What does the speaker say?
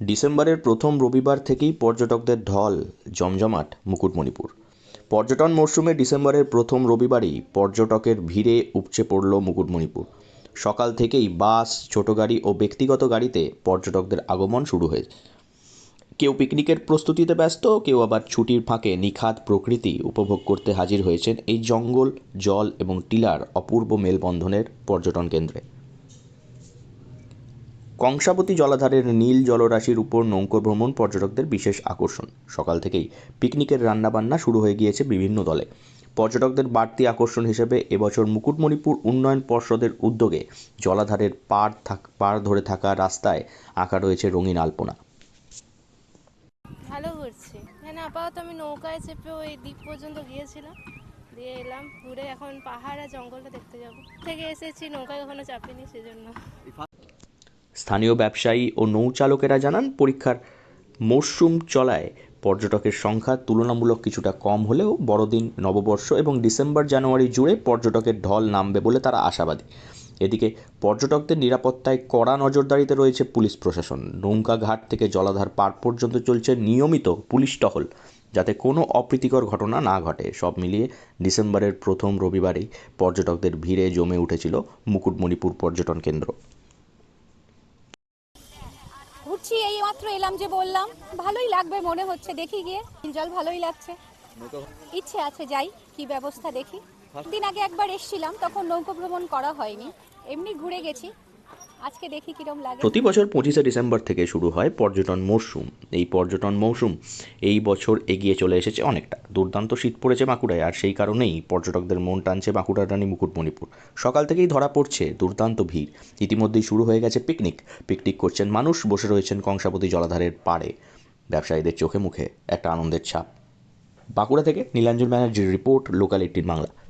ডিসেম্বরের প্রথম রবিবার থেকেই পর্যটকদের ঢল, জমজমাট, মুকুটমণিপুর। পর্যটন মরশুমে ডিসেম্বরের প্রথম রবিবারই পর্যটকের ভিড়ে উপচে পড়ল মুকুটমণিপুর। সকাল থেকেই বাস, ছোট গাড়ি ও ব্যক্তিগত গাড়িতে পর্যটকদের আগমন শুরু হয়েছে। কেউ পিকনিকের প্রস্তুতিতে ব্যস্ত, কেউ আবার ছুটির ফাঁকে নিখাত প্রকৃতি উপভোগ করতে হাজির হয়েছেন এই জঙ্গল, জল এবং টিলার অপূর্ব মেলবন্ধনের পর্যটন কেন্দ্রে। কংসাবতী জলাধারের নীল জলরাশির উপর নৌকো ভ্রমণ পর্যটকদের বিশেষ আকর্ষণ। সকাল থেকেই পিকনিকের রান্নাবান্না শুরু হয়ে গিয়েছে বিভিন্ন দলে। পর্যটকদের বাড়তি আকর্ষণ হিসেবে এবছর মুকুটমণিপুর উন্নয়ন পর্ষদের উদ্যোগে জলাধারের পার থাক পার ধরে থাকা রাস্তায় আঁকা রয়েছে রঙিন আলপনা। ভালো ঘুরছে এখানে আপাতত আমি নৌকায় চেপে ওই দ্বীপ পর্যন্ত গিয়েছিলাম। দিয়ে এলাম। ঘুরে এখন পাহাড় আর জঙ্গলটা দেখতে যাব। থেকে এসেছি নৌকায় কখনো চাপিনি সেজন্য। স্থানীয় ব্যবসায়ী ও নৌচালকেরা জানান, পরীক্ষার মরশুম চলায় পর্যটকের সংখ্যা তুলনামূলক কিছুটা কম হলেও বড়দিন, নববর্ষ এবং ডিসেম্বর, জানুয়ারি জুড়ে পর্যটকের ঢল নামবে বলে তারা আশাবাদী। এদিকে পর্যটকদের নিরাপত্তায় কড়া নজরদারিতে রয়েছে পুলিশ প্রশাসন। নৌকা ঘাট থেকে জলাধার পার পর্যন্ত চলছে নিয়মিত পুলিশ টহল, যাতে কোনো অপ্রীতিকর ঘটনা না ঘটে। সব মিলিয়ে ডিসেম্বরের প্রথম রবিবারেই পর্যটকদের ভিড়ে জমে উঠেছিল মুকুটমণিপুর পর্যটন কেন্দ্র। ঘুরছি এই মাত্র এলাম যে বললাম। ভালোই লাগবে মনে হচ্ছে দেখি গিয়ে। জল ভালোই লাগছে। ইচ্ছে আছে যাই কি ব্যবস্থা দেখি। দিন আগে একবার এসছিলাম তখন নৌকো ভ্রমণ করা হয়নি। এমনি ঘুরে গেছি। প্রতি বছর পঁচিশে ডিসেম্বর থেকে শুরু হয় পর্যটন মরশুম। এই পর্যটন মৌসুম এই বছর এগিয়ে চলে এসেছে অনেকটা। দুর্দান্ত শীত পড়েছে বাঁকুড়ায়, আর সেই কারণেই পর্যটকদের মন টানছে বাঁকুড়ার রানী মুকুটমণিপুর। সকাল থেকেই ধরা পড়ছে দুর্দান্ত ভিড়। ইতিমধ্যেই শুরু হয়ে গেছে পিকনিক। পিকনিক করছেন মানুষ, বসে রয়েছেন কংসাবতী জলাধারের পাড়ে। ব্যবসায়ীদের চোখে মুখে একটা আনন্দের ছাপ। বাঁকুড়া থেকে নীলাঞ্জন ব্যানার্জির রিপোর্ট, লোকাল এইটিন বাংলা।